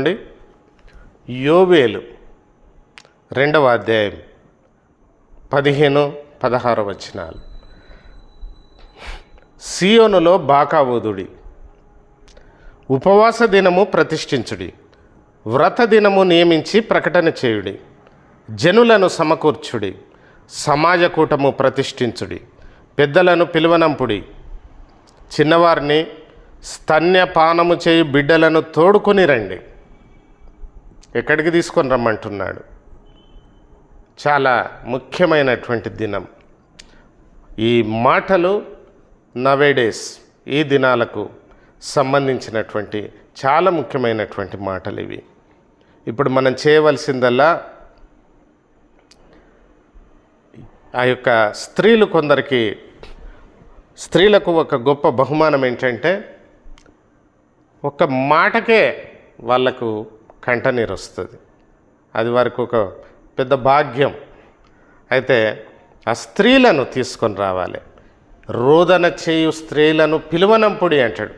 అండి యోవేలు రెండవ అధ్యాయం పదిహేను పదహారు వచనాలు. సియోనులో బాకావోదుడి. ఉపవాస దినము ప్రతిష్ఠించుడి. వ్రత దినము నియమించి ప్రకటన చేయుడి. జనులను సమకూర్చుడి. సమాజ కూటము ప్రతిష్ఠించుడి. పెద్దలను పిలువనంపుడి. చిన్నవారిని స్తన్యపానము చేయు బిడ్డలను తోడుకొని రండి. ఎక్కడికి తీసుకొని రమ్మంటున్నాడు. చాలా ముఖ్యమైనటువంటి దినం. ఈ మాటలు నవేడేస్ ఈ దినాలకు సంబంధించినటువంటి చాలా ముఖ్యమైనటువంటి మాటలు ఇవి. ఇప్పుడు మనం చేయవలసిందల్లా ఆ యొక్క స్త్రీలు కొందరికి స్త్రీలకు ఒక గొప్ప బహుమానం ఏంటంటే ఒక మాటకే వాళ్ళకు కంటనీరు వస్తుంది. అది వారికి ఒక పెద్ద భాగ్యం. అయితే ఆ స్త్రీలను తీసుకొని రావాలి. రోదన చేయు స్త్రీలను పిలువనంపుడి అంటాడు.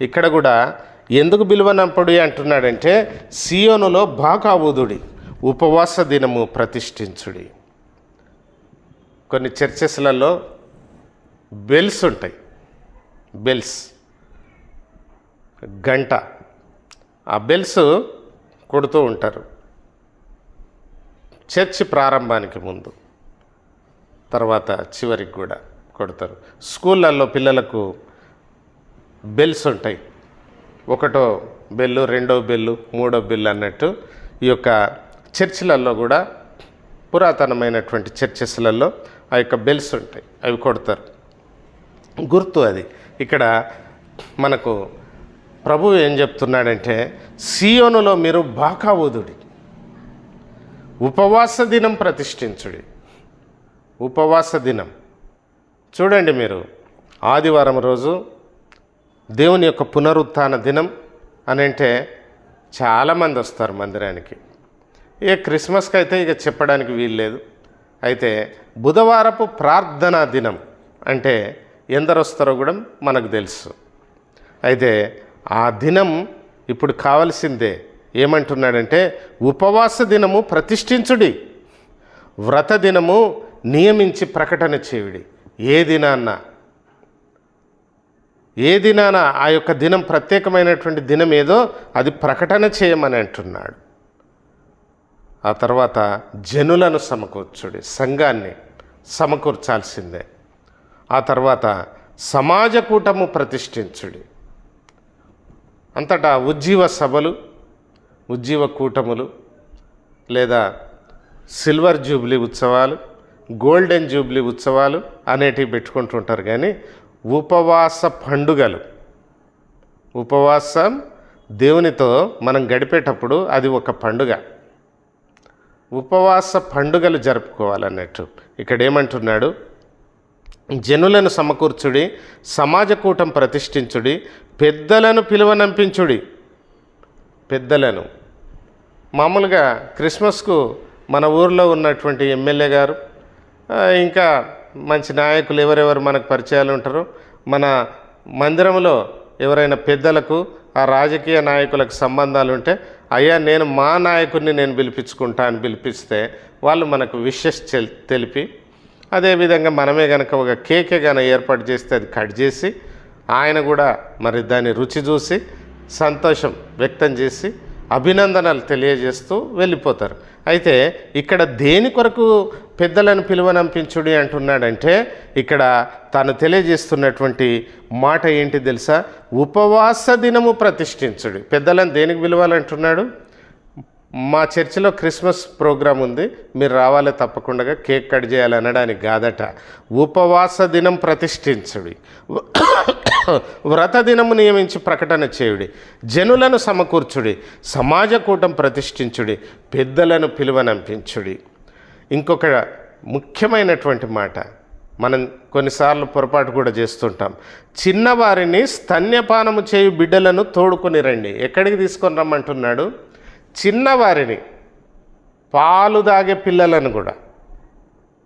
ఇక్కడ కూడా ఎందుకు పిలువనంపుడి అంటున్నాడంటే సియోనులో బాకావుదుడి ఉపవాస దినము ప్రతిష్ఠించుడి. కొన్ని చర్చెస్లలో బెల్స్ ఉంటాయి. బెల్స్. గంట. ఆ బెల్స్ కొడుతూ ఉంటారు. చర్చి ప్రారంభానికి ముందు తర్వాత చివరికి కూడా కొడతారు. స్కూళ్ళల్లో పిల్లలకు బెల్స్ ఉంటాయి. ఒకటో బెల్లు రెండో బెల్లు మూడో బెల్లు అన్నట్టు ఈ యొక్క చర్చిలలో కూడా పురాతనమైనటువంటి చర్చెస్లలో ఆ యొక్క బెల్స్ ఉంటాయి. అవి కొడతారు. గుర్తు అది. ఇక్కడ మనకు ప్రభు ఏం చెప్తున్నాడంటే సియోనులో మీరు బాకావుదుడి ఉపవాస దినం ప్రతిష్ఠించుడి. ఉపవాస దినం. చూడండి మీరు ఆదివారం రోజు దేవుని యొక్క పునరుత్థాన దినం అని అంటే చాలామంది వస్తారు మందిరానికి. ఇక క్రిస్మస్కి అయితే ఇక చెప్పడానికి వీల్లేదు అయితే బుధవారపు ప్రార్థనా దినం అంటే ఎందరు వస్తారో కూడా మనకు తెలుసు. అయితే ఆ దినం ఇప్పుడు కావలసిందే. ఏమంటున్నాడంటే ఉపవాస దినము ప్రతిష్ఠించుడి. వ్రత దినము నియమించి ప్రకటన చేయుడి. ఏ దినాన్న ఏ దినాన ఆ యొక్క దినం ప్రత్యేకమైనటువంటి దినం ఏదో అది ప్రకటన చేయమని అంటున్నాడు. ఆ తర్వాత జనులను సమకూర్చుడి సంఘాన్ని సమకూర్చాల్సిందే. ఆ తర్వాత సమాజ కూటము ప్రతిష్ఠించుడి. అంతటా ఉజ్జీవ సభలు ఉజ్జీవ కూటములు లేదా సిల్వర్ జూబ్లీ ఉత్సవాలు గోల్డెన్ జూబ్లీ ఉత్సవాలు అనేటివి పెట్టుకుంటుంటారు కానీ ఉపవాస పండుగలు ఉపవాసం దేవునితో మనం గడిపేటప్పుడు అది ఒక పండుగ. ఉపవాస పండుగలు జరుపుకోవాలన్నట్టు. ఇక్కడ ఏమంటున్నాడు? జనులను సమకూర్చుడి సమాజ కూటం ప్రతిష్ఠించుడి పెద్దలను పిలువనంపించుడి. పెద్దలను. మామూలుగా క్రిస్మస్కు మన ఊర్లో ఉన్నటువంటి ఎమ్మెల్యే గారు ఇంకా మంచి నాయకులు ఎవరెవరు మనకు పరిచయాలు ఉంటారో మన మందిరంలో ఎవరైనా పెద్దలకు ఆ రాజకీయ నాయకులకు సంబంధాలు ఉంటే అయ్యా నేను మా నాయకుడిని నేను పిలిపించుకుంటా అని పిలిపిస్తే వాళ్ళు మనకు విషెస్ తెలిపి అదేవిధంగా మనమే కనుక ఒక కేకే కనుక ఏర్పాటు చేస్తే అది కట్ చేసి ఆయన కూడా మరి దాన్ని రుచి చూసి సంతోషం వ్యక్తం చేసి అభినందనలు తెలియజేస్తూ వెళ్ళిపోతారు. అయితే ఇక్కడ దేని కొరకు పెద్దలను పిలువనంపించుడి అంటున్నాడంటే ఇక్కడ తాను తెలియజేస్తున్నటువంటి మాట ఏంటి తెలుసా? ఉపవాస దినము ప్రతిష్ఠించుడి. పెద్దలను దేనికి పిలవాలంటున్నాడు? మా చర్చిలో క్రిస్మస్ ప్రోగ్రాం ఉంది. మీరు రావాలి తప్పకుండా కేక్ కట్ చేయాలి అనడానికి కాదట. ఉపవాస దినం ప్రతిష్ఠించుడి. వ్రత దినము నియమించి ప్రకటన చేయుడి. జనులను సమకూర్చుడి. సమాజ కూటం ప్రతిష్ఠించుడి. పెద్దలను పిలువనంపించుడి. ఇంకొక ముఖ్యమైనటువంటి మాట. మనం కొన్నిసార్లు పొరపాటు కూడా చేస్తుంటాం. చిన్నవారిని స్తన్యపానము చేయు బిడ్డలను తోడుకొని రండి. ఎక్కడికి తీసుకొని రమ్మంటున్నాడు? చిన్నవారిని పాలు తాగే పిల్లలను కూడా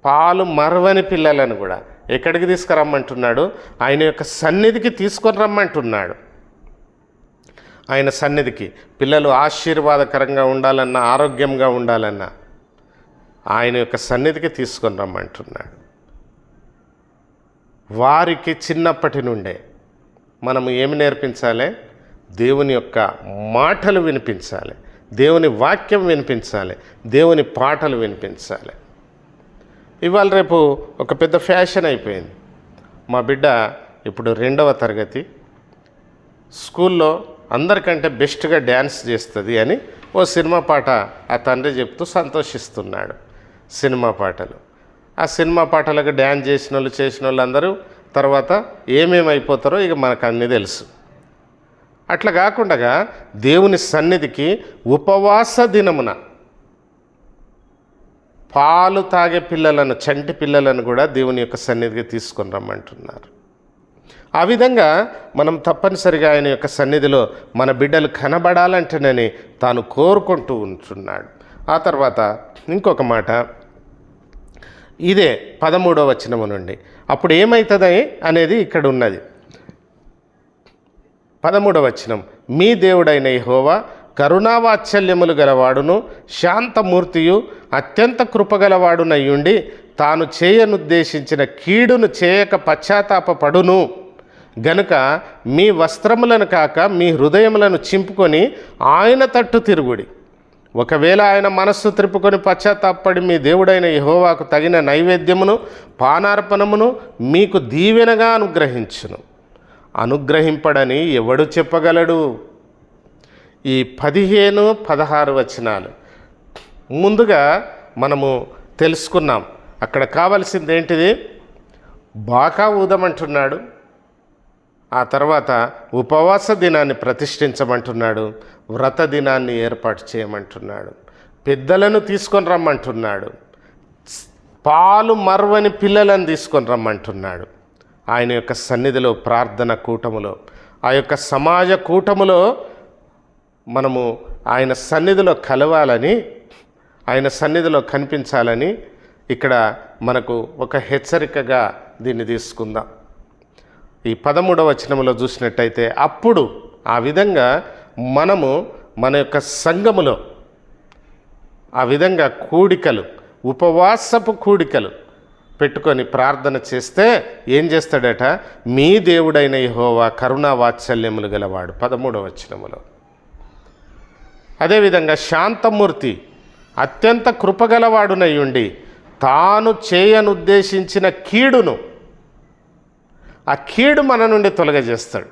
పాలు మరవని పిల్లలను కూడా ఎక్కడికి తీసుకురమ్మంటున్నాడు? ఆయన యొక్క సన్నిధికి తీసుకొని రమ్మంటున్నాడు. ఆయన సన్నిధికి పిల్లలు ఆశీర్వాదకరంగా ఉండాలన్నా ఆరోగ్యంగా ఉండాలన్నా ఆయన యొక్క సన్నిధికి తీసుకొని రమ్మంటున్నాడు. వారికి చిన్నప్పటి నుండే మనం ఏమి నేర్పించాలి? దేవుని యొక్క మాటలు వినిపించాలి. దేవుని వాక్యం వినిపించాలి దేవుని పాటలు వినిపించాలి. ఇవాళ రేపు ఒక పెద్ద ఫ్యాషన్ అయిపోయింది. మా బిడ్డ ఇప్పుడు రెండవ తరగతి. స్కూల్లో అందరికంటే బెస్ట్గా డ్యాన్స్ చేస్తుంది అని ఓ సినిమా పాట ఆ తండ్రి చెప్తూ సంతోషిస్తున్నాడు సినిమా పాటలు. ఆ సినిమా పాటలకు డ్యాన్స్ చేసిన వాళ్ళు చేసిన వాళ్ళందరూ తర్వాత ఏమేమి అయిపోతారో ఇక మనకు అన్నీ తెలుసు. అట్లా కాకుండా దేవుని సన్నిధికి ఉపవాస దినమున పాలు తాగే పిల్లలను చంటి పిల్లలను కూడా దేవుని యొక్క సన్నిధికి తీసుకొని రమ్మంటున్నారు. ఆ విధంగా మనం తప్పనిసరిగా ఆయన యొక్క సన్నిధిలో మన బిడ్డలు కనబడాలంటేనని తాను కోరుకుంటూ ఉంటున్నాడు. ఆ తర్వాత ఇంకొక మాట. ఇదే పదమూడవ వచనము నుండి. అప్పుడు ఏమవుతుంది అనేది ఇక్కడ ఉన్నది పదమూడవచనం. మీ దేవుడైన యహోవా కరుణావాత్సల్యములు గలవాడును శాంతమూర్తియు అత్యంత కృపగలవాడునయ్యుండి తాను చేయనుద్దేశించిన కీడును చేయక పశ్చాత్తాపడును గనుక మీ వస్త్రములను కాక మీ హృదయములను చింపుకొని ఆయన తట్టు తిరుగుడి. ఒకవేళ ఆయన మనస్సు త్రిప్పుకొని పశ్చాత్తాపడి మీ దేవుడైన యహోవాకు తగిన నైవేద్యమును పానార్పణమును మీకు దీవెనగా అనుగ్రహించును. అనుగ్రహింపడని ఎవడు చెప్పగలడు? ఈ పదిహేను పదహారు వచనాలు. ముందుగా మనము తెలుసుకున్నాం. అక్కడ కావలసింది ఏంటిది? బాకా ఊదమంటున్నాడు. ఆ తర్వాత ఉపవాస దినాన్ని ప్రతిష్ఠించమంటున్నాడు. వ్రత దినాన్ని ఏర్పాటు చేయమంటున్నాడు. పెద్దలను తీసుకొని రమ్మంటున్నాడు. పాలు మర్వని పిల్లలను తీసుకొని రమ్మంటున్నాడు. ఆయన యొక్క సన్నిధిలో ప్రార్థన కూటములో ఆ యొక్క సమాజ కూటములో మనము ఆయన సన్నిధిలో కలవాలని ఆయన సన్నిధిలో కనిపించాలని ఇక్కడ మనకు ఒక హెచ్చరికగా దీన్ని తీసుకుందాం. ఈ పదమూడవ వచనంలో చూసినట్టయితే అప్పుడు ఆ విధంగా మనము మన యొక్క సంఘములో ఆ విధంగా కూడికలు ఉపవాసపు కూడికలు పెట్టుకొని ప్రార్థన చేస్తే ఏం చేస్తాడట? మీ దేవుడైన యహోవా కరుణా వాత్సల్యములు గలవాడు. పదమూడవ వచనములో. అదేవిధంగా శాంతమూర్తి అత్యంత కృపగలవాడునయ్యుండి తాను చేయనుద్దేశించిన కీడును ఆ కీడు మన నుండి తొలగజేస్తాడు.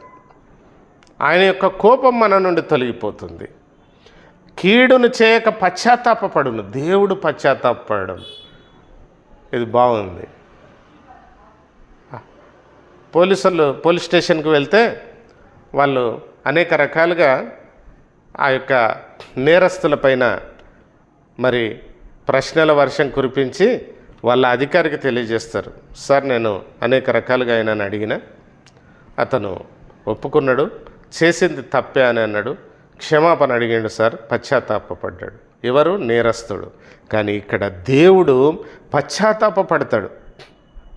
ఆయన యొక్క కోపం మన నుండి తొలగిపోతుంది. కీడును చేయక పశ్చాత్తాపడును దేవుడు పశ్చాత్తాపడడం ఇది బాగుంది. పోలీసులు పోలీస్ స్టేషన్కి వెళ్తే వాళ్ళు అనేక రకాలుగా ఆ యొక్క నేరస్తులపైన మరి ప్రశ్నల వర్షం కురిపించి వాళ్ళ అధికారికి తెలియజేస్తారు. సార్ నేను అనేక రకాలుగా ఆయనను అడిగిన. అతను ఒప్పుకున్నాడు. చేసింది తప్పే అని అన్నాడు. క్షమాపణ అడిగాడు సార్. పశ్చాత్తాపడ్డాడు ఎవరు? నేరస్తుడు. కానీ ఇక్కడ దేవుడు పశ్చాత్తాపడతాడు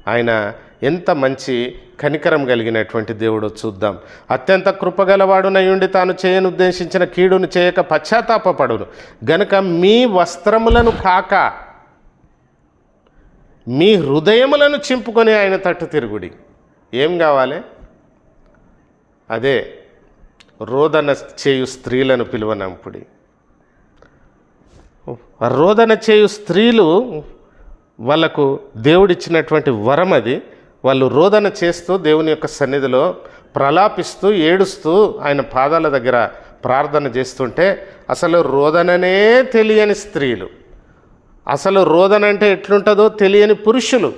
ఆయన ఎంత మంచి కనికరం కలిగినటువంటి దేవుడు చూద్దాం. అత్యంత కృపగలవాడునయుండి తాను చేయను ఉద్దేశించిన కీడును చేయక పశ్చాత్తాపడును గనుక మీ వస్త్రములను కాక మీ హృదయములను చింపుకొని ఆయన తట్టు తిరుగుడి. ఏం కావాలి? అదే రోదన చేయు స్త్రీలను పిలువనంపుడి. రోదన చేయు స్త్రీలు వాళ్ళకు దేవుడిచ్చినటువంటి వరం అది. వాళ్ళు రోదన చేస్తూ దేవుని యొక్క సన్నిధిలో ప్రలాపిస్తూ ఏడుస్తూ ఆయన పాదాల దగ్గర ప్రార్థన చేస్తుంటే అసలు రోదననే తెలియని స్త్రీలు. అసలు రోదన అంటే ఎట్లుంటుందో తెలియని పురుషులు.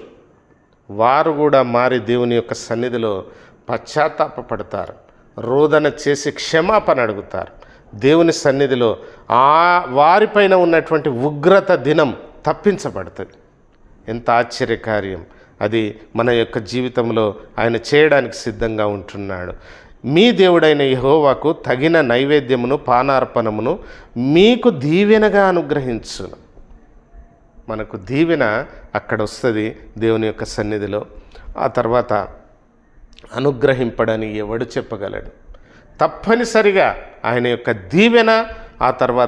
వారు కూడా మారి దేవుని యొక్క సన్నిధిలో పశ్చాత్తాపడతారు రోదన చేసి క్షమాపణ అడుగుతారు. దేవుని సన్నిధిలో ఆ వారిపైన ఉన్నటువంటి ఉగ్రత దినం తప్పించబడుతుంది. ఎంత ఆశ్చర్యకార్యం. అది మన యొక్క జీవితంలో ఆయన చేయడానికి సిద్ధంగా ఉంటున్నాడు. మీ దేవుడైన యహోవాకు తగిన నైవేద్యమును పానార్పణమును మీకు దీవెనగా అనుగ్రహించును. మనకు దీవెన అక్కడ వస్తుంది దేవుని యొక్క సన్నిధిలో. ఆ తర్వాత అనుగ్రహింపడని ఎవడు చెప్పగలడు? తప్పనిసరిగా ఆయన యొక్క దీవెన ఆ తర్వాత